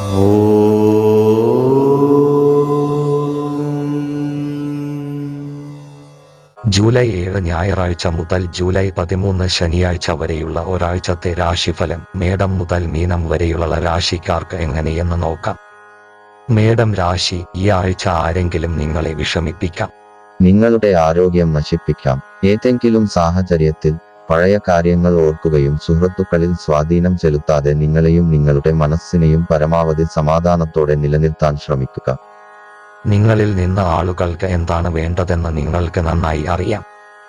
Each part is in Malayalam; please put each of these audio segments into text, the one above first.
ജൂലൈ ഏഴ് ഞായറാഴ്ച മുതൽ ജൂലൈ പതിമൂന്ന് ശനിയാഴ്ച വരെയുള്ള ഒരാഴ്ചത്തെ രാശിഫലം മേടം മുതൽ മീനം വരെയുള്ള രാശിക്കാർക്ക് എങ്ങനെയെന്ന് നോക്കാം. മേടം രാശി ഈ ആഴ്ച ആരെങ്കിലും നിങ്ങളെ വിഷമിപ്പിക്കാം. നിങ്ങളുടെ ആരോഗ്യം നശിപ്പിക്കാം. ഏതെങ്കിലും സാഹചര്യത്തിൽ പഴയ കാര്യങ്ങൾ ഓർക്കുകയും സുഹൃത്തുക്കളിൽ സ്വാധീനം ചെലുത്താതെ നിങ്ങളെയും നിങ്ങളുടെ മനസ്സിനെയും പരമാവധി സമാധാനത്തോടെ നിലനിർത്താൻ ശ്രമിക്കുക. നിങ്ങളിൽ നിന്ന് ആളുകൾക്ക് എന്താണ് വേണ്ടതെന്ന് നിങ്ങൾക്ക് നന്നായി അറിയാം.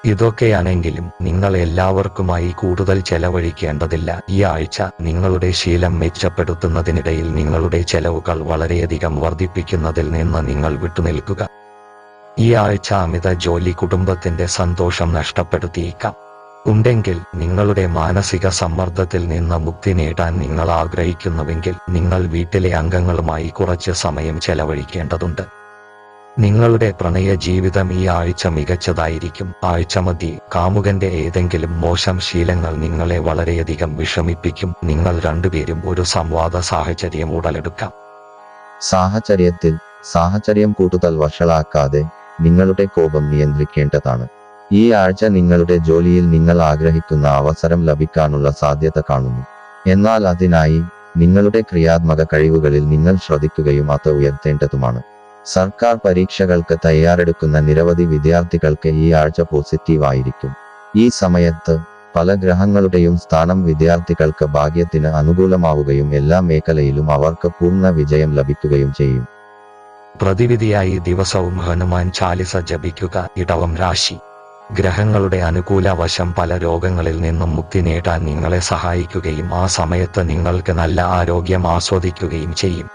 ഇതൊക്കെയാണെങ്കിലും നിങ്ങൾ എല്ലാവർക്കുമായി കൂടുതൽ ചെലവഴിക്കേണ്ടതില്ല. ഈ ആഴ്ച നിങ്ങളുടെ ശീലം മെച്ചപ്പെടുത്തുന്നതിനിടയിൽ നിങ്ങളുടെ ചെലവുകൾ വളരെയധികം വർദ്ധിപ്പിക്കുന്നതിൽ നിന്ന് നിങ്ങൾ വിട്ടുനിൽക്കുക. ഈ ആഴ്ച അമിത ജോലി കുടുംബത്തിന്റെ സന്തോഷം നഷ്ടപ്പെടുത്തിയേക്കാം. ഉണ്ടെങ്കിൽ നിങ്ങളുടെ മാനസിക സമ്മർദ്ദത്തിൽ നിന്ന് മുക്തി നേടാൻ നിങ്ങൾ ആഗ്രഹിക്കുന്നുവെങ്കിൽ നിങ്ങൾ വീട്ടിലെ അംഗങ്ങളുമായി കുറച്ച് സമയം ചെലവഴിക്കേണ്ടതുണ്ട്. നിങ്ങളുടെ പ്രണയ ജീവിതം ഈ ആഴ്ച മികച്ചതായിരിക്കും. ആഴ്ചമതി കാമുകന്റെ ഏതെങ്കിലും മോശം ശീലങ്ങൾ നിങ്ങളെ വളരെയധികം വിഷമിപ്പിക്കും. നിങ്ങൾ രണ്ടുപേരും ഒരു സംവാദ സാഹചര്യം ഉടലെടുക്കാം. സാഹചര്യത്തിൽ സാഹചര്യം കൂടുതൽ വഷളാക്കാതെ നിങ്ങളുടെ കോപം നിയന്ത്രിക്കേണ്ടതാണ്. ഈ ആഴ്ച നിങ്ങളുടെ ജോലിയിൽ നിങ്ങൾ ആഗ്രഹിക്കുന്ന അവസരം ലഭിക്കാനുള്ള സാധ്യത കാണുന്നു. എന്നാൽ അതിനായി നിങ്ങളുടെ ക്രിയാത്മക കഴിവുകളിൽ നിങ്ങൾ ശ്രദ്ധിക്കുകയും അത് ഉയർത്തേണ്ടതുമാണ്. സർക്കാർ പരീക്ഷകൾക്ക് തയ്യാറെടുക്കുന്ന നിരവധി വിദ്യാർത്ഥികൾക്ക് ഈ ആഴ്ച പോസിറ്റീവ് ആയിരിക്കും. ഈ സമയത്ത് പല ഗ്രഹങ്ങളുടെയും സ്ഥാനം വിദ്യാർത്ഥികൾക്ക് ഭാഗ്യത്തിന് അനുകൂലമാവുകയും എല്ലാ മേഖലയിലും അവർക്ക് പൂർണ വിജയം ലഭിക്കുകയും ചെയ്യും. പ്രതിവിധിയായി ദിവസവും ഹനുമാൻ ചാലിസ ജപിക്കുക ഇടവം രാശി. ഗ്രഹങ്ങളുടെ അനുകൂല വശം പല രോഗങ്ങളിൽ നിന്നും മുക്തി നേടാൻ നിങ്ങളെ സഹായിക്കുകയും ആ സമയത്ത് നിങ്ങൾക്ക് നല്ല ആരോഗ്യം ആസ്വദിക്കുകയും ചെയ്യും.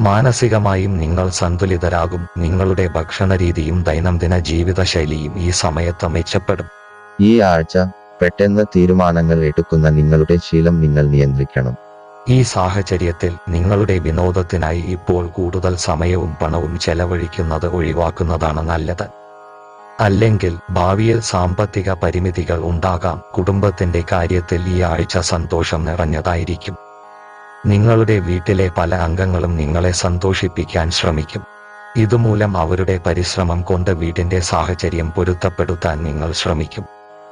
മാനസികമായും നിങ്ങൾ സന്തുലിതരാകും. നിങ്ങളുടെ ഭക്ഷണരീതിയും ദൈനംദിന ജീവിതശൈലിയും ഈ സമയത്ത് മെച്ചപ്പെടും. ഈ ആഴ്ച പെട്ടെന്ന് തീരുമാനങ്ങൾ എടുക്കുന്ന നിങ്ങളുടെ ശീലം നിങ്ങൾ നിയന്ത്രിക്കണം. ഈ സാഹചര്യത്തിൽ നിങ്ങളുടെ വിനോദത്തിനായി ഇപ്പോൾ കൂടുതൽ സമയവും പണവും ചെലവഴിക്കുന്നത് ഒഴിവാക്കുന്നതാണ് നല്ലത്. അല്ലെങ്കിൽ ഭാവിയിൽ സാമ്പത്തിക പരിമിതികൾ ഉണ്ടാകാം. കുടുംബത്തിന്റെ കാര്യത്തിൽ ഈ ആഴ്ച സന്തോഷം നിറഞ്ഞതായിരിക്കും. നിങ്ങളുടെ വീട്ടിലെ പല അംഗങ്ങളും നിങ്ങളെ സന്തോഷിപ്പിക്കാൻ ശ്രമിക്കും. ഇതുമൂലം അവരുടെ പരിശ്രമം കൊണ്ട് വീടിന്റെ സാഹചര്യം പൊരുത്തപ്പെടുത്താൻ നിങ്ങൾ ശ്രമിക്കും.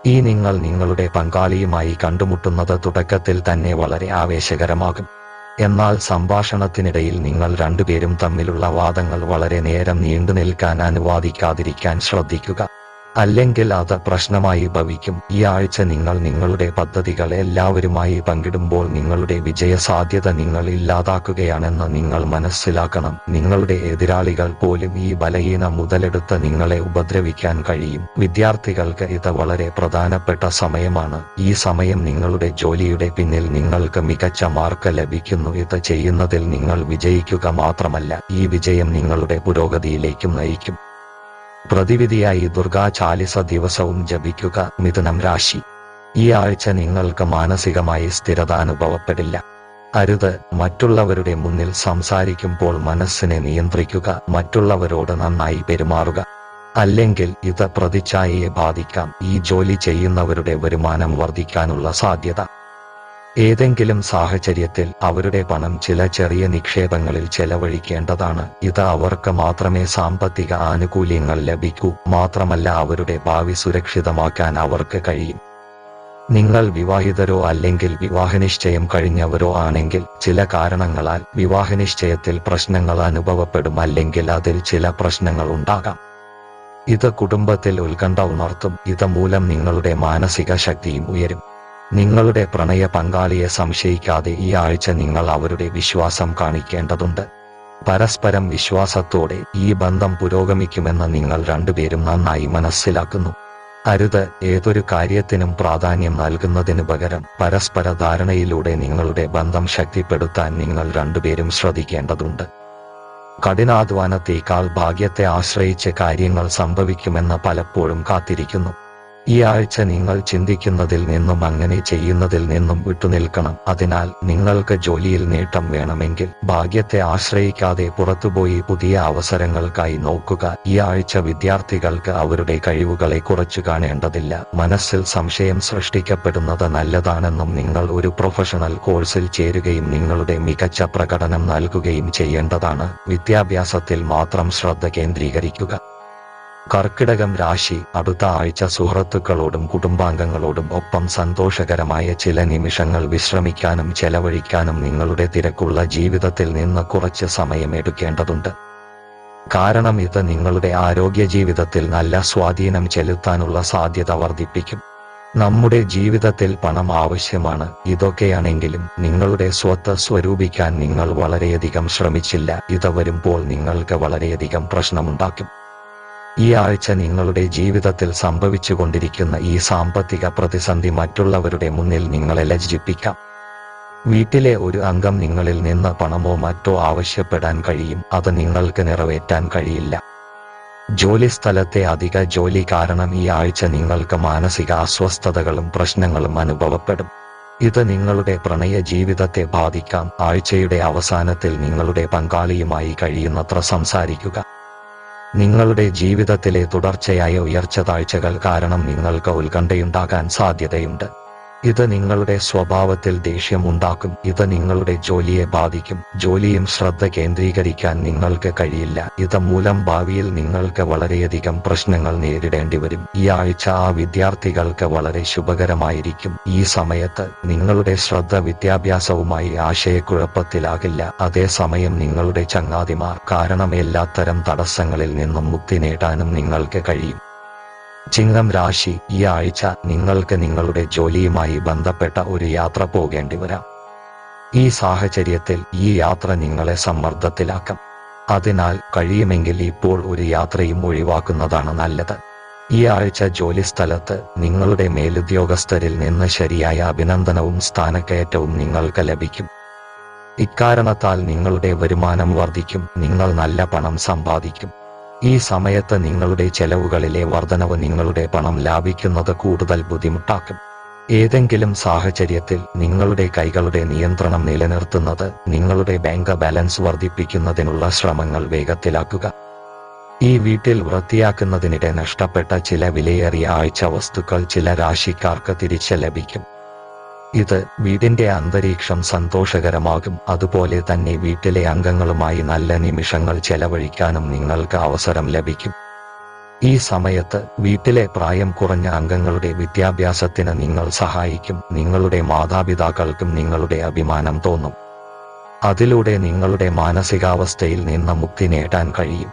ഈ നിങ്ങൾ നിങ്ങളുടെ പങ്കാളിയുമായി കണ്ടുമുട്ടുന്നത് തുടക്കത്തിൽ തന്നെ വളരെ ആവേശകരമാകും. എന്നാൽ സംഭാഷണത്തിനിടയിൽ നിങ്ങൾ രണ്ടുപേരും തമ്മിലുള്ള വാദങ്ങൾ വളരെ നേരം നീണ്ടു നിൽക്കാൻ അനുവാദിക്കാതിരിക്കാൻ ശ്രദ്ധിക്കുക. അല്ലെങ്കിൽ അത് പ്രശ്നമായി ഭവിക്കും. ഈ ആഴ്ച നിങ്ങൾ നിങ്ങളുടെ പദ്ധതികൾ എല്ലാവരുമായി പങ്കിടുമ്പോൾ നിങ്ങളുടെ വിജയ സാധ്യത നിങ്ങൾ ഇല്ലാതാക്കുകയാണെന്ന് നിങ്ങൾ മനസ്സിലാക്കണം. നിങ്ങളുടെ എതിരാളികൾ പോലും ഈ ബലഹീന മുതലെടുത്ത് നിങ്ങളെ ഉപദ്രവിക്കാൻ കഴിയും. വിദ്യാർത്ഥികൾക്ക് ഇത് വളരെ പ്രധാനപ്പെട്ട സമയമാണ്. ഈ സമയം നിങ്ങളുടെ ജോലിയുടെ പിന്നിൽ നിങ്ങൾക്ക് മികച്ച മാർക്ക് ലഭിക്കുന്നു. ഇത് ചെയ്യുന്നതിൽ നിങ്ങൾ വിജയിക്കുക മാത്രമല്ല ഈ വിജയം നിങ്ങളുടെ പുരോഗതിയിലേക്കും നയിക്കും. പ്രതിവിധിയായി ദുർഗാ ചാലിസ ദിവസവും ജപിക്കുക മിഥുനം രാശി. ഈ ആഴ്ച നിങ്ങൾക്ക് മാനസികമായി സ്ഥിരത അനുഭവപ്പെടില്ല അരുത് മറ്റുള്ളവരുടെ മുന്നിൽ സംസാരിക്കുമ്പോൾ മനസ്സിനെ നിയന്ത്രിക്കുക മറ്റുള്ളവരോട് നന്നായി പെരുമാറുക. അല്ലെങ്കിൽ ഇത് പ്രതിച്ഛായയെ ബാധിക്കാം. ഈ ജോലി ചെയ്യുന്നവരുടെ വരുമാനം വർദ്ധിക്കാനുള്ള സാധ്യത. ഏതെങ്കിലും സാഹചര്യത്തിൽ അവരുടെ പണം ചില ചെറിയ നിക്ഷേപങ്ങളിൽ ചെലവഴിക്കേണ്ടതാണ്. ഇത് അവർക്ക് മാത്രമേ സാമ്പത്തിക ആനുകൂല്യങ്ങൾ ലഭിക്കൂ. മാത്രമല്ല അവരുടെ ഭാവി സുരക്ഷിതമാക്കാൻ അവർക്ക് കഴിയും. നിങ്ങൾ വിവാഹിതരോ അല്ലെങ്കിൽ വിവാഹനിശ്ചയം കഴിഞ്ഞവരോ ആണെങ്കിൽ ചില കാരണങ്ങളാൽ വിവാഹനിശ്ചയത്തിൽ പ്രശ്നങ്ങൾ അനുഭവപ്പെടും അല്ലെങ്കിൽ അതിൽ ചില പ്രശ്നങ്ങൾ ഉണ്ടാകാം. ഇത് കുടുംബത്തിൽ ഉത്കണ്ഠ ഉണർത്തും. ഇത് മൂലം നിങ്ങളുടെ മാനസിക ശക്തിയും ഉയരും. നിങ്ങളുടെ പ്രണയ പങ്കാളിയെ സംശയിക്കാതെ ഈ ആഴ്ച നിങ്ങൾ അവരുടെ വിശ്വാസം കാണിക്കേണ്ടതുണ്ട്. പരസ്പരം വിശ്വാസത്തോടെ ഈ ബന്ധം പുരോഗമിക്കുമെന്ന് നിങ്ങൾ രണ്ടുപേരും നന്നായി മനസ്സിലാക്കുന്നു. അരുത് ഏതൊരു കാര്യത്തിനും പ്രാധാന്യം നൽകുന്നതിനു പകരം പരസ്പര ധാരണയിലൂടെ നിങ്ങളുടെ ബന്ധം ശക്തിപ്പെടുത്താൻ നിങ്ങൾ രണ്ടുപേരും ശ്രദ്ധിക്കേണ്ടതുണ്ട്. കഠിനാധ്വാനത്തേക്കാൾ ഭാഗ്യത്തെ ആശ്രയിച്ച് കാര്യങ്ങൾ സംഭവിക്കുമെന്ന് പലപ്പോഴും കാത്തിരിക്കുന്നു. ഈ ആഴ്ച നിങ്ങൾ ചിന്തിക്കുന്നതിൽ നിന്നും അങ്ങനെ ചെയ്യുന്നതിൽ നിന്നും വിട്ടുനിൽക്കണം. അതിനാൽ നിങ്ങൾക്ക് ജോലിയിൽ നേട്ടം വേണമെങ്കിൽ ഭാഗ്യത്തെ ആശ്രയിക്കാതെ പുറത്തുപോയി പുതിയ അവസരങ്ങൾക്കായി നോക്കുക. ഈ ആഴ്ച വിദ്യാർത്ഥികൾക്ക് അവരുടെ കഴിവുകളെ കുറച്ചു കാണേണ്ടതില്ല. മനസ്സിൽ സംശയം സൃഷ്ടിക്കപ്പെടുന്നത് നല്ലതാണെന്നും നിങ്ങൾ ഒരു പ്രൊഫഷണൽ കോഴ്സിൽ ചേരുകയും നിങ്ങളുടെ മികച്ച പ്രകടനം നൽകുകയും ചെയ്യേണ്ടതാണ്. വിദ്യാഭ്യാസത്തിൽ മാത്രം ശ്രദ്ധ കേന്ദ്രീകരിക്കുക. കർക്കിടകം രാശി അടുത്ത ആഴ്ച സുഹൃത്തുക്കളോടും കുടുംബാംഗങ്ങളോടും ഒപ്പം സന്തോഷകരമായ ചില നിമിഷങ്ങൾ വിശ്രമിക്കാനും ചെലവഴിക്കാനും നിങ്ങളുടെ തിരക്കുള്ള ജീവിതത്തിൽ നിന്ന് കുറച്ച് സമയം എടുക്കേണ്ടതുണ്ട്. കാരണം ഇത് നിങ്ങളുടെ ആരോഗ്യ ജീവിതത്തിൽ നല്ല സ്വാധീനം ചെലുത്താനുള്ള സാധ്യത വർദ്ധിപ്പിക്കും. നമ്മുടെ ജീവിതത്തിൽ പണം ആവശ്യമാണ് ഇതൊക്കെയാണെങ്കിലും നിങ്ങളുടെ സ്വത്ത് സ്വരൂപിക്കാൻ നിങ്ങൾ വളരെയധികം ശ്രമിച്ചില്ല ഇത് വരുമ്പോൾ നിങ്ങൾക്ക് വളരെയധികം പ്രശ്നമുണ്ടാക്കും. ഈ ആഴ്ച നിങ്ങളുടെ ജീവിതത്തിൽ സംഭവിച്ചുകൊണ്ടിരിക്കുന്ന ഈ സാമ്പത്തിക പ്രതിസന്ധി മറ്റുള്ളവരുടെ മുന്നിൽ നിങ്ങളെ ലജ്ജിപ്പിക്കാം. വീട്ടിലെ ഒരു അംഗം നിങ്ങളിൽ നിന്ന് പണമോ മറ്റോ ആവശ്യപ്പെടാൻ കഴിയും. അത് നിങ്ങൾക്ക് നിറവേറ്റാൻ കഴിയില്ല. ജോലിസ്ഥലത്തെ അധിക ജോലി കാരണം ഈ ആഴ്ച നിങ്ങൾക്ക് മാനസിക അസ്വസ്ഥതകളും പ്രശ്നങ്ങളും അനുഭവപ്പെടും. ഇത് നിങ്ങളുടെ പ്രണയ ജീവിതത്തെ ബാധിക്കാം. ആഴ്ചയുടെ അവസാനത്തിൽ നിങ്ങളുടെ പങ്കാളിയുമായി കഴിയുന്നത്ര സംസാരിക്കുക. നിങ്ങളുടെ ജീവിതത്തിലെ തുടർച്ചയായ ഉയർച്ച താഴ്ചകൾ കാരണം നിങ്ങൾക്ക് ഉത്കണ്ഠയുണ്ടാകാൻ സാധ്യതയുണ്ട്. ഇത് നിങ്ങളുടെ സ്വഭാവത്തിൽ ദേഷ്യം ഉണ്ടാക്കും ഇത് നിങ്ങളുടെ ജോലിയെ ബാധിക്കും. ജോലിയും ശ്രദ്ധ കേന്ദ്രീകരിക്കാൻ നിങ്ങൾക്ക് കഴിയില്ല. ഇത് മൂലം ഭാവിയിൽ നിങ്ങൾക്ക് വളരെയധികം പ്രശ്നങ്ങൾ നേരിടേണ്ടി വരും. ഈ ആഴ്ച ആ വിദ്യാർത്ഥികൾക്ക് വളരെ ശുഭകരമായിരിക്കും. ഈ സമയത്ത് നിങ്ങളുടെ ശ്രദ്ധ വിദ്യാഭ്യാസവുമായി ആശയക്കുഴപ്പത്തിലാകില്ല. അതേസമയം നിങ്ങളുടെ ചങ്ങാതിമാർ കാരണം എല്ലാത്തരം തടസ്സങ്ങളിൽ നിന്നും മുക്തി നേടാനും നിങ്ങൾക്ക് കഴിയും. ചിങ്ങം രാശി ഈ ആഴ്ച നിങ്ങൾക്ക് നിങ്ങളുടെ ജോലിയുമായി ബന്ധപ്പെട്ട ഒരു യാത്ര പോകേണ്ടി വരാം. ഈ സാഹചര്യത്തിൽ ഈ യാത്ര നിങ്ങളെ സമ്മർദ്ദത്തിലാക്കാം. അതിനാൽ കഴിയുമെങ്കിൽ ഇപ്പോൾ ഒരു യാത്രയും ഒഴിവാക്കുന്നതാണ് നല്ലത്. ഈ ആഴ്ച ജോലിസ്ഥലത്ത് നിങ്ങളുടെ മേലുദ്യോഗസ്ഥരിൽ നിന്ന് ശരിയായ അഭിനന്ദനവും സ്ഥാനക്കയറ്റവും നിങ്ങൾക്ക് ലഭിക്കും. ഇക്കാരണത്താൽ നിങ്ങളുടെ വരുമാനം വർദ്ധിക്കും നിങ്ങൾ നല്ല പണം സമ്പാദിക്കും. ഈ സമയത്ത് നിങ്ങളുടെ ചെലവുകളിലെ വർധനവ് നിങ്ങളുടെ പണം ലാഭിക്കുന്നത് കൂടുതൽ ബുദ്ധിമുട്ടാക്കും. ഏതെങ്കിലും സാഹചര്യത്തിൽ നിങ്ങളുടെ കൈകളുടെ നിയന്ത്രണം നിലനിർത്തുന്നത് നിങ്ങളുടെ ബാങ്ക് ബാലൻസ് വർദ്ധിപ്പിക്കുന്നതിനുള്ള ശ്രമങ്ങൾ വേഗത്തിലാക്കുക. ഈ വീട്ടിൽ വൃത്തിയാക്കുന്നതിനിടെ നഷ്ടപ്പെട്ട ചില വിലയേറിയ ആഴ്ച വസ്തുക്കൾ ചില രാശിക്കാർക്ക് തിരിച്ച് ലഭിക്കും. ഇത് വീടിന്റെ അന്തരീക്ഷം സന്തോഷകരമാകും. അതുപോലെ തന്നെ വീട്ടിലെ അംഗങ്ങളുമായി നല്ല നിമിഷങ്ങൾ ചെലവഴിക്കാനും നിങ്ങൾക്ക് അവസരം ലഭിക്കും. ഈ സമയത്ത് വീട്ടിലെ പ്രായം കുറഞ്ഞ അംഗങ്ങളുടെ വിദ്യാഭ്യാസത്തിന് നിങ്ങൾ സഹായിക്കും. നിങ്ങളുടെ മാതാപിതാക്കൾക്കും നിങ്ങളുടെ അഭിമാനം തോന്നും. അതിലൂടെ നിങ്ങളുടെ മാനസികാവസ്ഥയിൽ നിന്ന് മുക്തി നേടാൻ കഴിയും.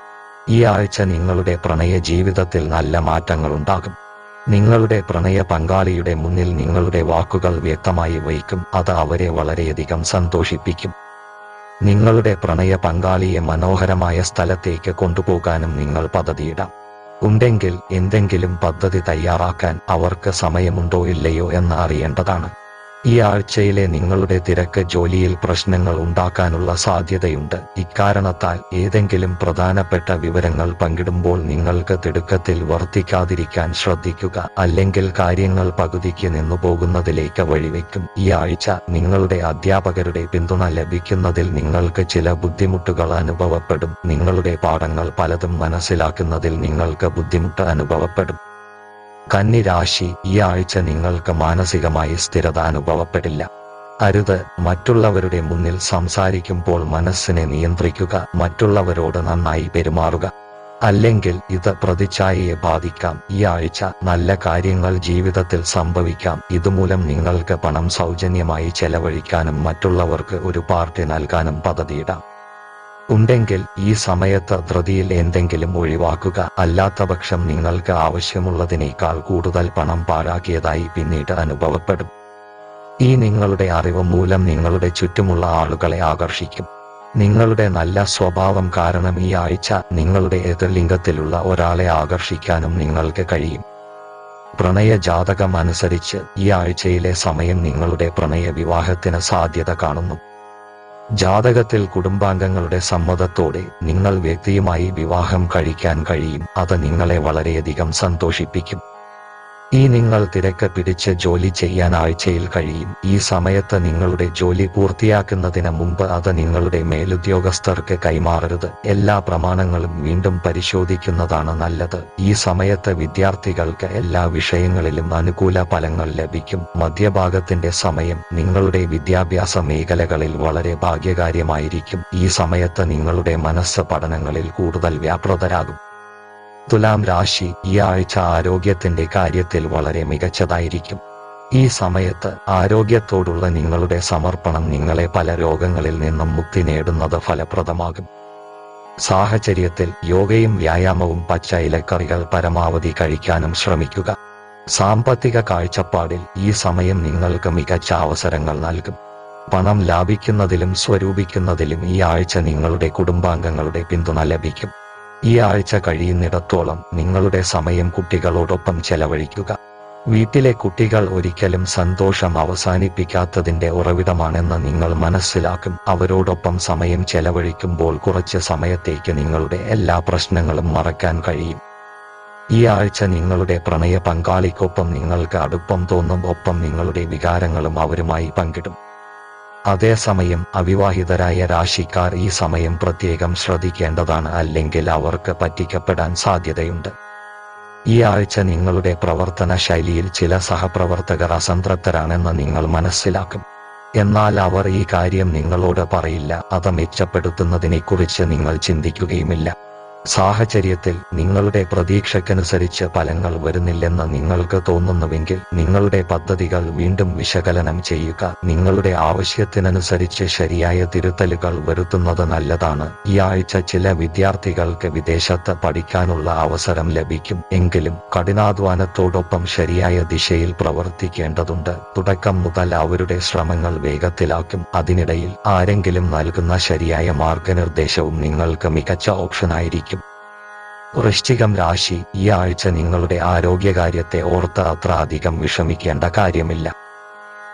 ഈ ആഴ്ച നിങ്ങളുടെ പ്രണയ ജീവിതത്തിൽ നല്ല മാറ്റങ്ങളുണ്ടാകും. നിങ്ങളുടെ പ്രണയ പങ്കാളിയുടെ മുന്നിൽ നിങ്ങളുടെ വാക്കുകൾ വ്യക്തമായി വഹിക്കും അത് അവരെ വളരെയധികം സന്തോഷിപ്പിക്കും. നിങ്ങളുടെ പ്രണയ പങ്കാളിയെ മനോഹരമായ സ്ഥലത്തേക്ക് കൊണ്ടുപോകാനും നിങ്ങൾ പദ്ധതിയിടാം. ഉണ്ടെങ്കിൽ എന്തെങ്കിലും പദ്ധതി തയ്യാറാക്കാൻ അവർക്ക് സമയമുണ്ടോ ഇല്ലയോ എന്ന് അറിയേണ്ടതാണ്. ഈ ആഴ്ചയിലെ നിങ്ങളുടെ തിരക്ക് ജോലിയിൽ പ്രശ്നങ്ങൾ ഉണ്ടാക്കാനുള്ള സാധ്യതയുണ്ട്. ഇക്കാരണത്താൽ ഏതെങ്കിലും പ്രധാനപ്പെട്ട വിവരങ്ങൾ പങ്കിടുമ്പോൾ നിങ്ങൾക്ക് തിടുക്കത്തിൽ വർത്തിക്കാതിരിക്കാൻ ശ്രദ്ധിക്കുക. അല്ലെങ്കിൽ കാര്യങ്ങൾ പകുതിക്ക് നിന്നു പോകുന്നതിലേക്ക് വഴിവെക്കും. ഈ ആഴ്ച നിങ്ങളുടെ അധ്യാപകരുടെ പിന്തുണ ലഭിക്കുന്നതിൽ നിങ്ങൾക്ക് ചില ബുദ്ധിമുട്ടുകൾ അനുഭവപ്പെടും. നിങ്ങളുടെ പാഠങ്ങൾ പലതും മനസ്സിലാക്കുന്നതിൽ നിങ്ങൾക്ക് ബുദ്ധിമുട്ട് അനുഭവപ്പെടും. കന്നി രാശി ഈ ആഴ്ച നിങ്ങൾക്ക് മാനസികമായി സ്ഥിരത അനുഭവപ്പെടില്ല അരുത് മറ്റുള്ളവരുടെ മുന്നിൽ സംസാരിക്കുമ്പോൾ മനസ്സിനെ നിയന്ത്രിക്കുക മറ്റുള്ളവരോട് നന്നായി പെരുമാറുക. അല്ലെങ്കിൽ ഇത് പ്രതിച്ഛായയെ ബാധിക്കാം. ഈ ആഴ്ച നല്ല കാര്യങ്ങൾ ജീവിതത്തിൽ സംഭവിക്കാം. ഇതുമൂലം നിങ്ങൾക്ക് പണം സൗജന്യമായി ചെലവഴിക്കാനും മറ്റുള്ളവർക്ക് ഒരു പാർട്ടി നൽകാനും പദ്ധതിയിടാം. ഉണ്ടെങ്കിൽ ഈ സമയത്ത് ധൃതിയിൽ എന്തെങ്കിലും ഒഴിവാക്കുക. അല്ലാത്തപക്ഷം നിങ്ങൾക്ക് ആവശ്യമുള്ളതിനേക്കാൾ കൂടുതൽ പണം പാഴാക്കിയതായി പിന്നീട് അനുഭവപ്പെടും. ഈ നിങ്ങളുടെ അറിവ് മൂലം നിങ്ങളുടെ ചുറ്റുമുള്ള ആളുകളെ ആകർഷിക്കും. നിങ്ങളുടെ നല്ല സ്വഭാവം കാരണം ഈ ആഴ്ച നിങ്ങളുടെ എതിർലിംഗത്തിലുള്ള ഒരാളെ ആകർഷിക്കാനും നിങ്ങൾക്ക് കഴിയും. പ്രണയ ജാതകം അനുസരിച്ച് ഈ ആഴ്ചയിലെ സമയം നിങ്ങളുടെ പ്രണയ വിവാഹത്തിന് സാധ്യത കാണുന്നു. ജാതകത്തിൽ കുടുംബാംഗങ്ങളുടെ സമ്മതത്തോടെ നിങ്ങൾ വ്യക്തിയുമായി വിവാഹം കഴിക്കാൻ കഴിയും. അത് നിങ്ങളെ വളരെയധികം സന്തോഷിപ്പിക്കും. ഈ നിങ്ങൾ തിരക്ക് പിടിച്ച് ജോലി ചെയ്യാൻ ആഴ്ചയിൽ കഴിയും. ഈ സമയത്ത് നിങ്ങളുടെ ജോലി പൂർത്തിയാക്കുന്നതിന് മുമ്പ് അത് നിങ്ങളുടെ മേലുദ്യോഗസ്ഥർക്ക് കൈമാറരുത്. എല്ലാ പ്രമാണങ്ങളും വീണ്ടും പരിശോധിക്കുന്നതാണ് നല്ലത്. ഈ സമയത്ത് വിദ്യാർത്ഥികൾക്ക് എല്ലാ വിഷയങ്ങളിലും അനുകൂല ഫലങ്ങൾ ലഭിക്കും. മധ്യഭാഗത്തിന്റെ സമയം നിങ്ങളുടെ വിദ്യാഭ്യാസ മേഖലകളിൽ വളരെ ഭാഗ്യകാര്യമായിരിക്കും. ഈ സമയത്ത് നിങ്ങളുടെ മനസ്സ് പഠനങ്ങളിൽ കൂടുതൽ വ്യാപൃതരാകും. തുലാം രാശി ഈ ആഴ്ച ആരോഗ്യത്തിന്റെ കാര്യത്തിൽ വളരെ മികച്ചതായിരിക്കും. ഈ സമയത്ത് ആരോഗ്യത്തോടുള്ള നിങ്ങളുടെ സമർപ്പണം നിങ്ങളെ പല രോഗങ്ങളിൽ നിന്നും മുക്തി നേടുന്നത് ഫലപ്രദമാകും. സാഹചര്യത്തിൽ യോഗയും വ്യായാമവും പച്ച ഇലക്കറികൾ പരമാവധി കഴിക്കാനും ശ്രമിക്കുക. സാമ്പത്തിക കാഴ്ചപ്പാടിൽ ഈ സമയം നിങ്ങൾക്ക് മികച്ച അവസരങ്ങൾ നൽകും. പണം ലാഭിക്കുന്നതിലും സ്വരൂപിക്കുന്നതിലും ഈ ആഴ്ച നിങ്ങളുടെ കുടുംബാംഗങ്ങളുടെ പിന്തുണ ലഭിക്കും. ഈ ആഴ്ച കഴിയുന്നിടത്തോളം നിങ്ങളുടെ സമയം കുട്ടികളോടൊപ്പം ചെലവഴിക്കുക. വീട്ടിലെ കുട്ടികൾ ഒരിക്കലും സന്തോഷം അവസാനിപ്പിക്കാത്തതിന്റെ ഉറവിടമാണെന്ന് നിങ്ങൾ മനസ്സിലാക്കും. അവരോടൊപ്പം സമയം ചെലവഴിക്കുമ്പോൾ കുറച്ച് സമയത്തേക്ക് നിങ്ങളുടെ എല്ലാ പ്രശ്നങ്ങളും മറക്കാൻ കഴിയും. ഈ ആഴ്ച നിങ്ങളുടെ പ്രണയ പങ്കാളിക്കൊപ്പം നിങ്ങൾക്ക് അടുപ്പം തോന്നും. ഒപ്പം നിങ്ങളുടെ വികാരങ്ങളും അവരുമായി പങ്കിടും. അതേസമയം അവിവാഹിതരായ രാശിക്കാർ ഈ സമയം പ്രത്യേകം ശ്രദ്ധിക്കേണ്ടതാണ് അല്ലെങ്കിൽ അവർക്ക് പറ്റിക്കപ്പെടാൻ സാധ്യതയുണ്ട്. ഈ ആഴ്ച നിങ്ങളുടെ പ്രവർത്തന ശൈലിയിൽ ചില സഹപ്രവർത്തകർ അസംതൃപ്തരാണെന്ന് നിങ്ങൾ മനസ്സിലാക്കും. എന്നാൽ അവർ ഈ കാര്യം നിങ്ങളോട് പറയില്ല അത് മെച്ചപ്പെടുത്തുന്നതിനെക്കുറിച്ച് നിങ്ങൾ ചിന്തിക്കുകയുമില്ല. സാഹചര്യത്തിൽ നിങ്ങളുടെ പ്രതീക്ഷയ്ക്കനുസരിച്ച് ഫലങ്ങൾ വരുന്നില്ലെന്ന് നിങ്ങൾക്ക് തോന്നുന്നുവെങ്കിൽ നിങ്ങളുടെ പദ്ധതികൾ വീണ്ടും വിശകലനം ചെയ്യുക. നിങ്ങളുടെ ആവശ്യത്തിനനുസരിച്ച് ശരിയായ തിരുത്തലുകൾ വരുത്തുന്നത് നല്ലതാണ്. ഈ ആഴ്ച ചില വിദ്യാർത്ഥികൾക്ക് വിദേശത്ത് പഠിക്കാനുള്ള അവസരം ലഭിക്കും. എങ്കിലും കഠിനാധ്വാനത്തോടൊപ്പം ശരിയായ ദിശയിൽ പ്രവർത്തിക്കേണ്ടതുണ്ട്. തുടക്കം മുതൽ അവരുടെ ശ്രമങ്ങൾ വേഗത്തിലാക്കും. അതിനിടയിൽ ആരെങ്കിലും നൽകുന്ന ശരിയായ മാർഗനിർദ്ദേശവും നിങ്ങൾക്ക് മികച്ച ഓപ്ഷനായിരിക്കും. വൃശ്ചികം രാശി ഈ ആഴ്ച നിങ്ങളുടെ ആരോഗ്യകാര്യത്തെ ഓർത്ത് അത്ര അധികം വിഷമിക്കേണ്ട കാര്യമില്ല.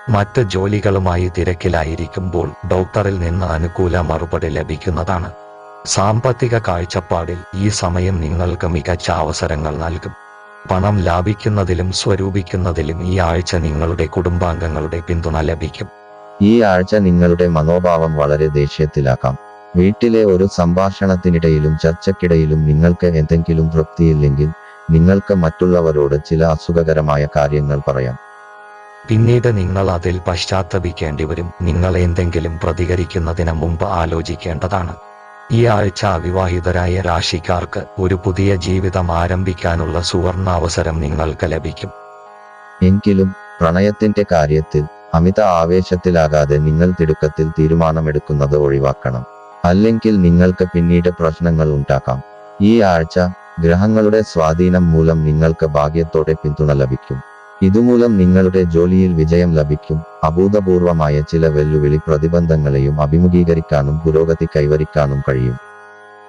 മറ്റ് ജോലികളുമായി തിരക്കിലായിരിക്കുമ്പോൾ ഡോക്ടറിൽ നിന്ന് അനുകൂല മറുപടി ലഭിക്കുന്നതാണ്. സാമ്പത്തിക കാഴ്ചപ്പാടിൽ ഈ സമയം നിങ്ങൾക്ക് മികച്ച അവസരങ്ങൾ നൽകും. പണം ലാഭിക്കുന്നതിലും സ്വരൂപിക്കുന്നതിലും ഈ ആഴ്ച നിങ്ങളുടെ കുടുംബാംഗങ്ങളുടെ പിന്തുണ ലഭിക്കും. ഈ ആഴ്ച നിങ്ങളുടെ മനോഭാവം വളരെ ദേഷ്യത്തിലാക്കാം. വീട്ടിലെ ഒരു സംഭാഷണത്തിനിടയിലും ചർച്ചയ്ക്കിടയിലും നിങ്ങൾക്ക് എന്തെങ്കിലും തൃപ്തിയില്ലെങ്കിൽ നിങ്ങൾക്ക് മറ്റുള്ളവരോട് ചില അസുഖകരമായ കാര്യങ്ങൾ പറയാം. പിന്നീട് നിങ്ങൾ അതിൽ പശ്ചാത്തപിക്കേണ്ടി വരും. നിങ്ങൾ എന്തെങ്കിലും പ്രതികരിക്കുന്നതിന് മുമ്പ് ആലോചിക്കേണ്ടതാണ്. ഈ ആഴ്ച അവിവാഹിതരായ രാശിക്കാർക്ക് ഒരു പുതിയ ജീവിതം ആരംഭിക്കാനുള്ള സുവർണ അവസരം നിങ്ങൾക്ക് ലഭിക്കും. എങ്കിലും പ്രണയത്തിന്റെ കാര്യത്തിൽ അമിത ആവേശത്തിലാകാതെ നിങ്ങൾ തിടുക്കത്തിൽ തീരുമാനമെടുക്കുന്നത് ഒഴിവാക്കണം. അല്ലെങ്കിൽ നിങ്ങൾക്ക് പിന്നീട് പ്രശ്നങ്ങൾ ഉണ്ടാക്കാം. ഈ ആഴ്ച ഗ്രഹങ്ങളുടെ സ്വാധീനം മൂലം നിങ്ങൾക്ക് ഭാഗ്യത്തോടെ പിന്തുണ ലഭിക്കും. ഇതുമൂലം നിങ്ങളുടെ ജോലിയിൽ വിജയം ലഭിക്കും. അഭൂതപൂർവമായ ചില വെല്ലുവിളി പ്രതിബന്ധങ്ങളെയും അഭിമുഖീകരിക്കാനും പുരോഗതി കൈവരിക്കാനും കഴിയും.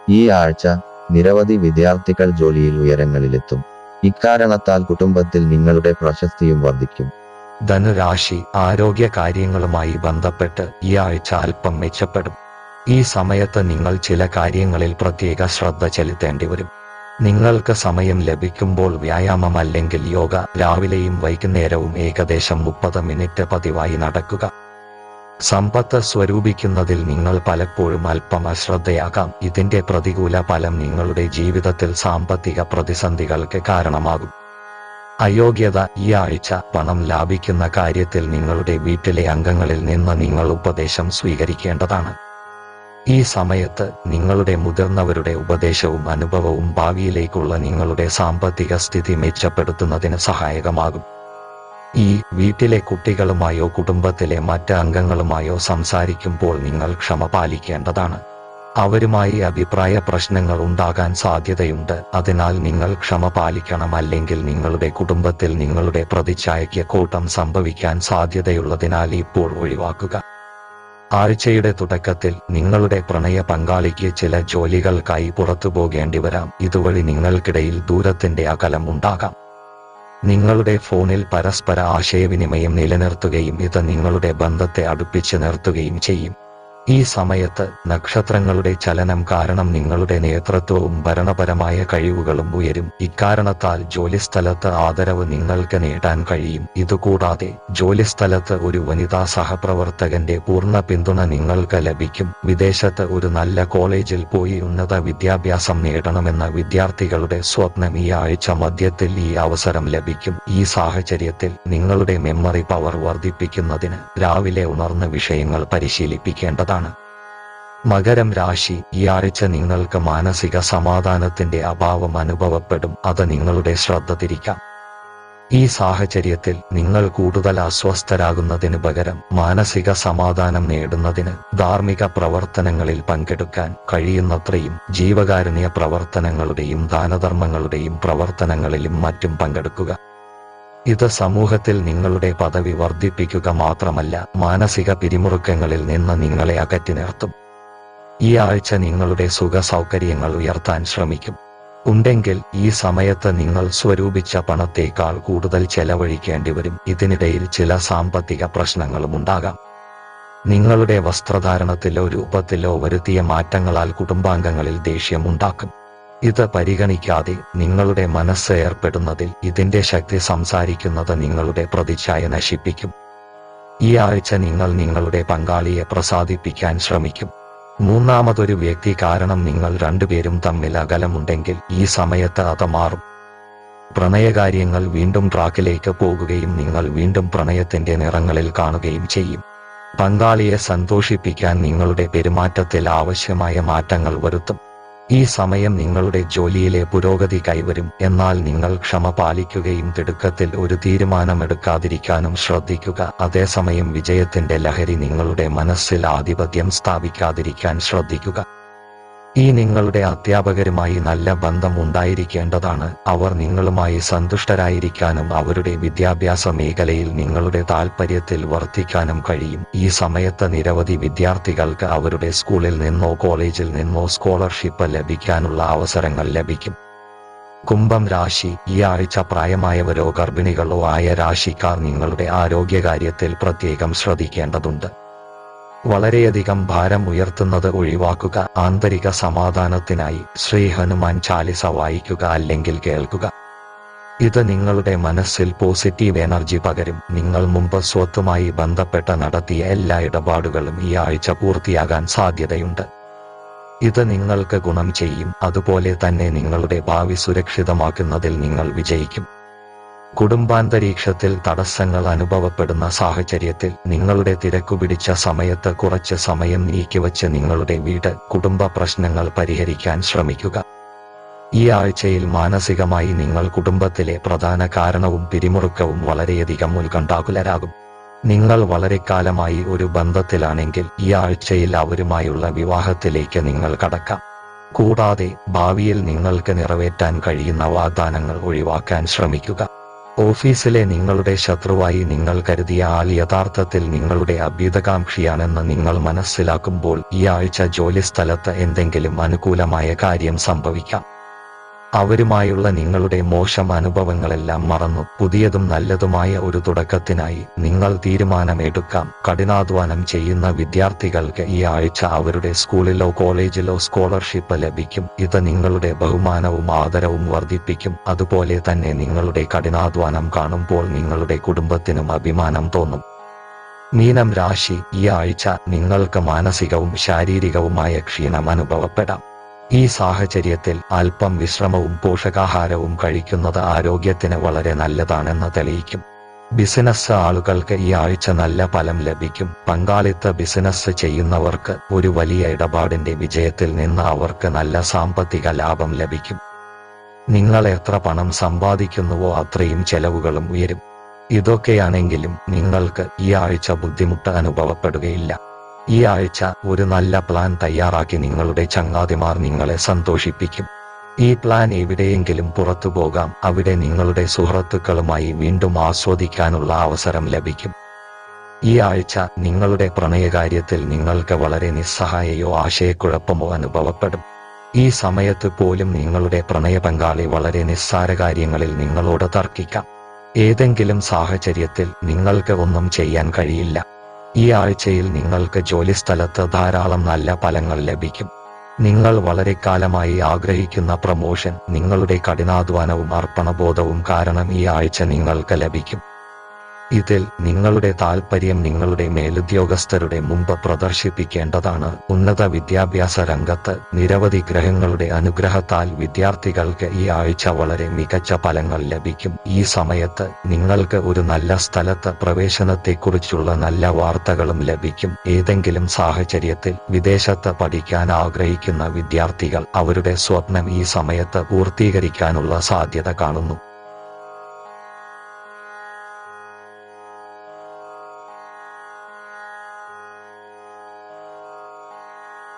ഈ ആഴ്ച നിരവധി വിദ്യാർത്ഥികൾ ജോലിയിൽ ഉയരങ്ങളിലെത്തും. ഇക്കാരണത്താൽ കുടുംബത്തിൽ നിങ്ങളുടെ പ്രശസ്തിയും വർദ്ധിക്കും. ധനുരാശി ആരോഗ്യ കാര്യങ്ങളുമായി ബന്ധപ്പെട്ട് ഈ ആഴ്ച അല്പം മെച്ചപ്പെടും. ഈ സമയത്ത് നിങ്ങൾ ചില കാര്യങ്ങളിൽ പ്രത്യേക ശ്രദ്ധ ചെലുത്തേണ്ടി വരും. നിങ്ങൾക്ക് സമയം ലഭിക്കുമ്പോൾ വ്യായാമം അല്ലെങ്കിൽ യോഗ രാവിലെയും വൈകുന്നേരവും ഏകദേശം മുപ്പത് മിനിറ്റ് പതിവായി നടക്കുക. സമ്പത്ത് സ്വരൂപിക്കുന്നതിൽ നിങ്ങൾ പലപ്പോഴും അല്പം അശ്രദ്ധയാകാം. ഇതിന്റെ പ്രതികൂല ഫലം നിങ്ങളുടെ ജീവിതത്തിൽ സാമ്പത്തിക പ്രതിസന്ധികൾക്ക് കാരണമാകും. അയോഗ്യത ഈ ആഴ്ച പണം ലാഭിക്കുന്ന കാര്യത്തിൽ നിങ്ങളുടെ വീട്ടിലെ അംഗങ്ങളിൽ നിന്ന് നിങ്ങൾ ഉപദേശം സ്വീകരിക്കേണ്ടതാണ്. ഈ സമയത്ത് നിങ്ങളുടെ മുതിർന്നവരുടെ ഉപദേശവും അനുഭവവും ഭാവിയിലേക്കുള്ള നിങ്ങളുടെ സാമ്പത്തിക സ്ഥിതി മെച്ചപ്പെടുത്തുന്നതിന് സഹായകമാകും. ഈ വീട്ടിലെ കുട്ടികളുമായോ കുടുംബത്തിലെ മറ്റ് അംഗങ്ങളുമായോ സംസാരിക്കുമ്പോൾ നിങ്ങൾ ക്ഷമ പാലിക്കേണ്ടതാണ്. അവരുമായി അഭിപ്രായ പ്രശ്നങ്ങൾ ഉണ്ടാകാൻ സാധ്യതയുണ്ട്. അതിനാൽ നിങ്ങൾ ക്ഷമ പാലിക്കണം അല്ലെങ്കിൽ നിങ്ങളുടെ കുടുംബത്തിൽ നിങ്ങളുടെ പ്രതിച്ഛായയ്ക്ക് കൂട്ടം സംഭവിക്കാൻ സാധ്യതയുള്ളതിനാൽ ഇപ്പോൾ ഒഴിവാക്കുക. ആഴ്ചയുടെ തുടക്കത്തിൽ നിങ്ങളുടെ പ്രണയ പങ്കാളിക്ക് ചില ജോലികൾക്കായി പുറത്തു പോകേണ്ടി വരാം. ഇതുവഴി നിങ്ങൾക്കിടയിൽ ദൂരത്തിന്റെ അകലം ഉണ്ടാകാം. നിങ്ങളുടെ ഫോണിൽ പരസ്പര ആശയവിനിമയം നിലനിർത്തുകയും ഇത് നിങ്ങളുടെ ബന്ധത്തെ അടുപ്പിച്ച് നിർത്തുകയും ചെയ്യും. ഈ സമയത്ത് നക്ഷത്രങ്ങളുടെ ചലനം കാരണം നിങ്ങളുടെ നേതൃത്വവും ഭരണപരമായ കഴിവുകളും ഉയരും. ഇക്കാരണത്താൽ ജോലിസ്ഥലത്ത് ആദരവ് നിങ്ങൾക്ക് നേടാൻ കഴിയും. ഇതുകൂടാതെ ജോലിസ്ഥലത്ത് ഒരു വനിതാ സഹപ്രവർത്തകന്റെ പൂർണ പിന്തുണ നിങ്ങൾക്ക് ലഭിക്കും. വിദേശത്ത് ഒരു നല്ല കോളേജിൽ പോയി ഉന്നത വിദ്യാഭ്യാസം നേടണമെന്ന വിദ്യാർത്ഥികളുടെ സ്വപ്നം ഈ ആഴ്ച മധ്യത്തിൽ ഈ അവസരം ലഭിക്കും. ഈ സാഹചര്യത്തിൽ നിങ്ങളുടെ മെമ്മറി പവർ വർദ്ധിപ്പിക്കുന്നതിന് രാവിലെ ഉണർന്ന വിഷയങ്ങൾ പരിശീലിപ്പിക്കേണ്ടതാണ്. മകരം രാശി ഈ ആഴ്ച നിങ്ങൾക്ക് മാനസിക സമാധാനത്തിന്റെ അഭാവം അനുഭവപ്പെടും. അത് നിങ്ങളുടെ ശ്രദ്ധ തിരിക്കാം. ഈ സാഹചര്യത്തിൽ നിങ്ങൾ കൂടുതൽ അസ്വസ്ഥരാകുന്നതിന് പകരം മാനസിക സമാധാനം നേടുന്നതിന് ധാർമ്മിക പ്രവർത്തനങ്ങളിൽ പങ്കെടുക്കാൻ കഴിയുന്നത്രയും ജീവകാരുണ്യ പ്രവർത്തനങ്ങളുടെയും ദാനധർമ്മങ്ങളുടെയും പ്രവർത്തനങ്ങളിലും മറ്റും പങ്കെടുക്കുക. ഇത് സമൂഹത്തിൽ നിങ്ങളുടെ പദവി വർദ്ധിപ്പിക്കുക മാത്രമല്ല മാനസിക പിരിമുറുക്കങ്ങളിൽ നിന്ന് നിങ്ങളെ അകറ്റി നിർത്തും. ഈ ആഴ്ച നിങ്ങളുടെ സുഖ സൗകര്യങ്ങൾ ഉയർത്താൻ ശ്രമിക്കും. ഉണ്ടെങ്കിൽ ഈ സമയത്ത് നിങ്ങൾ സ്വരൂപിച്ച പണത്തേക്കാൾ കൂടുതൽ ചെലവഴിക്കേണ്ടി വരും. ഇതിനിടയിൽ ചില സാമ്പത്തിക പ്രശ്നങ്ങളും ഉണ്ടാകാം. നിങ്ങളുടെ വസ്ത്രധാരണത്തിലോ രൂപത്തിലോ വരുത്തിയ മാറ്റങ്ങളാൽ കുടുംബാംഗങ്ങളിൽ ദേഷ്യം ഉണ്ടാക്കും. ഇത് പരിഗണിക്കാതെ നിങ്ങളുടെ മനസ്സ് ഏർപ്പെടുന്നതിൽ ഇതിന്റെ ശക്തി സംസാരിക്കുന്നത് നിങ്ങളുടെ പ്രതിച്ഛായ നശിപ്പിക്കും. ഈ ആഴ്ച നിങ്ങൾ നിങ്ങളുടെ പങ്കാളിയെ പ്രസാദിപ്പിക്കാൻ ശ്രമിക്കും. മൂന്നാമതൊരു വ്യക്തി കാരണം നിങ്ങൾ രണ്ടുപേരും തമ്മിൽ അകലമുണ്ടെങ്കിൽ ഈ സമയത്ത് അത് മാറും. പ്രണയകാര്യങ്ങൾ വീണ്ടും ട്രാക്കിലേക്ക് പോകുകയും നിങ്ങൾ വീണ്ടും പ്രണയത്തിന്റെ നിറങ്ങളിൽ കാണുകയും ചെയ്യും. പങ്കാളിയെ സന്തോഷിപ്പിക്കാൻ നിങ്ങളുടെ പെരുമാറ്റത്തിൽ ആവശ്യമായ മാറ്റങ്ങൾ വരുത്തും. ഈ സമയം നിങ്ങളുടെ ജോലിയിലെ പുരോഗതി കൈവരും. എന്നാൽ നിങ്ങൾ ക്ഷമ പാലിക്കുകയും തിടുക്കത്തിൽ ഒരു തീരുമാനമെടുക്കാതിരിക്കാനും ശ്രദ്ധിക്കുക. അതേസമയം വിജയത്തിന്റെ ലഹരി നിങ്ങളുടെ മനസ്സിൽ ആധിപത്യം സ്ഥാപിക്കാതിരിക്കാൻ ശ്രദ്ധിക്കുക. ഈ നിങ്ങളുടെ അധ്യാപകരുമായി നല്ല ബന്ധം ഉണ്ടായിരിക്കേണ്ടതാണ്. അവർ നിങ്ങളുമായി സന്തുഷ്ടരായിരിക്കാനും അവരുടെ വിദ്യാഭ്യാസ മേഖലയിൽ നിങ്ങളുടെ താൽപ്പര്യത്തിൽ വർദ്ധിക്കാനും കഴിയും. ഈ സമയത്ത് നിരവധി വിദ്യാർത്ഥികൾക്ക് അവരുടെ സ്കൂളിൽ നിന്നോ കോളേജിൽ നിന്നോ സ്കോളർഷിപ്പ് ലഭിക്കാനുള്ള അവസരങ്ങൾ ലഭിക്കും. കുംഭം രാശി ഈ ആഴ്ച പ്രായമായവരോ ഗർഭിണികളോ ആയ രാശിക്കാർ നിങ്ങളുടെ ആരോഗ്യകാര്യത്തിൽ പ്രത്യേകം ശ്രദ്ധിക്കേണ്ടതുണ്ട്. വളരെയധികം ഭാരം ഉയർത്തുന്നത് ഒഴിവാക്കുക ആന്തരിക സമാധാനത്തിനായി ശ്രീ ഹനുമാൻ ചാലിസ വായിക്കുക അല്ലെങ്കിൽ കേൾക്കുക. ഇത് നിങ്ങളുടെ മനസ്സിൽ പോസിറ്റീവ് എനർജി പകരും. നിങ്ങൾ മുമ്പ് സ്വത്തുമായി ബന്ധപ്പെട്ട നടത്തിയ എല്ലാ ഇടപാടുകളും ഈ ആഴ്ച പൂർത്തിയാകാൻ സാധ്യതയുണ്ട്. ഇത് നിങ്ങൾക്ക് ഗുണം ചെയ്യും. അതുപോലെ തന്നെ നിങ്ങളുടെ ഭാവി സുരക്ഷിതമാക്കുന്നതിൽ നിങ്ങൾ വിജയിക്കും. കുടുംബാന്തരീക്ഷത്തിൽ തടസ്സങ്ങൾ അനുഭവപ്പെടുന്ന സാഹചര്യത്തിൽ നിങ്ങളുടെ തിരക്കുപിടിച്ച സമയത്ത് കുറച്ച് സമയം നീക്കിവച്ച് നിങ്ങളുടെ വീട് കുടുംബ പ്രശ്നങ്ങൾ പരിഹരിക്കാൻ ശ്രമിക്കുക. ഈ ആഴ്ചയിൽ മാനസികമായി നിങ്ങൾ കുടുംബത്തിലെ പ്രധാന കാരണവും പിരിമുറുക്കവും വളരെയധികം ഉത്കണ്ഠാകുലരാകും. നിങ്ങൾ വളരെ കാലമായി ഒരു ബന്ധത്തിലാണെങ്കിൽ ഈ ആഴ്ചയിൽ അവരുമായുള്ള വിവാഹത്തിലേക്ക് നിങ്ങൾ കടക്കാം. കൂടാതെ ഭാവിയിൽ നിങ്ങൾക്ക് നിറവേറ്റാൻ കഴിയുന്ന വാഗ്ദാനങ്ങൾ ഒഴിവാക്കാൻ ശ്രമിക്കുക. ഓഫീസിലെ നിങ്ങളുടെ ശത്രുവായി നിങ്ങൾ കരുതിയ ആൾ യഥാർത്ഥത്തിൽ നിങ്ങളുടെ അഭ്യുതകാംക്ഷിയാണെന്ന് നിങ്ങൾ മനസ്സിലാക്കുമ്പോൾ ഈ ആഴ്ച ജോലിസ്ഥലത്ത് എന്തെങ്കിലും അനുകൂലമായ കാര്യം സംഭവിക്കാം. അവരുമായുള്ള നിങ്ങളുടെ മോശം അനുഭവങ്ങളെല്ലാം മറന്നു. പുതിയതും നല്ലതുമായ ഒരു തുടക്കത്തിനായി നിങ്ങൾ തീരുമാനമെടുക്കാം. കഠിനാധ്വാനം ചെയ്യുന്ന വിദ്യാർത്ഥികൾക്ക് ഈ ആഴ്ച അവരുടെ സ്കൂളിലോ കോളേജിലോ സ്കോളർഷിപ്പ് ലഭിക്കും. ഇത് നിങ്ങളുടെ ബഹുമാനവും ആദരവും വർദ്ധിപ്പിക്കും. അതുപോലെ തന്നെ നിങ്ങളുടെ കഠിനാധ്വാനം കാണുമ്പോൾ നിങ്ങളുടെ കുടുംബത്തിനും അഭിമാനം തോന്നും. മീനം രാശി ഈ ആഴ്ച നിങ്ങൾക്ക് മാനസികവും ശാരീരികവുമായ ക്ഷീണം അനുഭവപ്പെടാം. ഈ സാഹചര്യത്തിൽ അല്പം വിശ്രമവും പോഷകാഹാരവും കഴിക്കുന്നത് ആരോഗ്യത്തിന് വളരെ നല്ലതാണെന്ന് തെളിയിക്കും. ബിസിനസ് ആളുകൾക്ക് ഈ ആഴ്ച നല്ല ഫലം ലഭിക്കും. പങ്കാളിത്ത ബിസിനസ് ചെയ്യുന്നവർക്ക് ഒരു വലിയ ഇടപാടിന്റെ വിജയത്തിൽ നിന്ന് അവർക്ക് നല്ല സാമ്പത്തിക ലാഭം ലഭിക്കും. നിങ്ങൾ എത്ര പണം സമ്പാദിക്കുന്നുവോ അത്രയും ചെലവുകളും ഉയരും. ഇതൊക്കെയാണെങ്കിലും നിങ്ങൾക്ക് ഈ ആഴ്ച ബുദ്ധിമുട്ട് അനുഭവപ്പെടുകയില്ല. ഈ ആഴ്ച ഒരു നല്ല പ്ലാൻ തയ്യാറാക്കി നിങ്ങളുടെ ചങ്ങാതിമാർ നിങ്ങളെ സന്തോഷിപ്പിക്കും. ഈ പ്ലാൻ എവിടെയെങ്കിലും പുറത്തു പോകാം. അവിടെ നിങ്ങളുടെ സുഹൃത്തുക്കളുമായി വീണ്ടും ആസ്വദിക്കാനുള്ള അവസരം ലഭിക്കും. ഈ ആഴ്ച നിങ്ങളുടെ പ്രണയകാര്യത്തിൽ നിങ്ങൾക്ക് വളരെ നിസ്സഹായയോ ആശയക്കുഴപ്പമോ അനുഭവപ്പെടും. ഈ സമയത്ത് പോലും നിങ്ങളുടെ പ്രണയ പങ്കാളി വളരെ നിസ്സാര കാര്യങ്ങളിൽ നിങ്ങളോട് തർക്കിക്കാം. ഏതെങ്കിലും സാഹചര്യത്തിൽ നിങ്ങൾക്ക് ഒന്നും ചെയ്യാൻ കഴിയില്ല. ഈ ആഴ്ചയിൽ നിങ്ങൾക്ക് ജോലിസ്ഥലത്ത് ധാരാളം നല്ല ഫലങ്ങൾ ലഭിക്കും. നിങ്ങൾ വളരെ കാലമായി ആഗ്രഹിക്കുന്ന പ്രമോഷൻ നിങ്ങളുടെ കഠിനാധ്വാനവും അർപ്പണബോധവും കാരണം ഈ ആഴ്ച നിങ്ങൾക്ക് ലഭിക്കും. ഇതിൽ നിങ്ങളുടെ താൽപ്പര്യം നിങ്ങളുടെ മേലുദ്യോഗസ്ഥരുടെ മുമ്പ് പ്രദർശിപ്പിക്കേണ്ടതാണ്. ഉന്നത വിദ്യാഭ്യാസ രംഗത്ത് നിരവധി ഗ്രഹങ്ങളുടെ അനുഗ്രഹത്താൽ വിദ്യാർത്ഥികൾക്ക് ഈ ആഴ്ച വളരെ മികച്ച ഫലങ്ങൾ ലഭിക്കും. ഈ സമയത്ത് നിങ്ങൾക്ക് ഒരു നല്ല സ്ഥലത്ത് പ്രവേശനത്തെക്കുറിച്ചുള്ള നല്ല വാർത്തകളും ലഭിക്കും. ഏതെങ്കിലും സാഹചര്യത്തിൽ വിദേശത്ത് പഠിക്കാൻ ആഗ്രഹിക്കുന്ന വിദ്യാർത്ഥികൾ അവരുടെ സ്വപ്നം ഈ സമയത്ത് പൂർത്തീകരിക്കാനുള്ള സാധ്യത കാണുന്നു.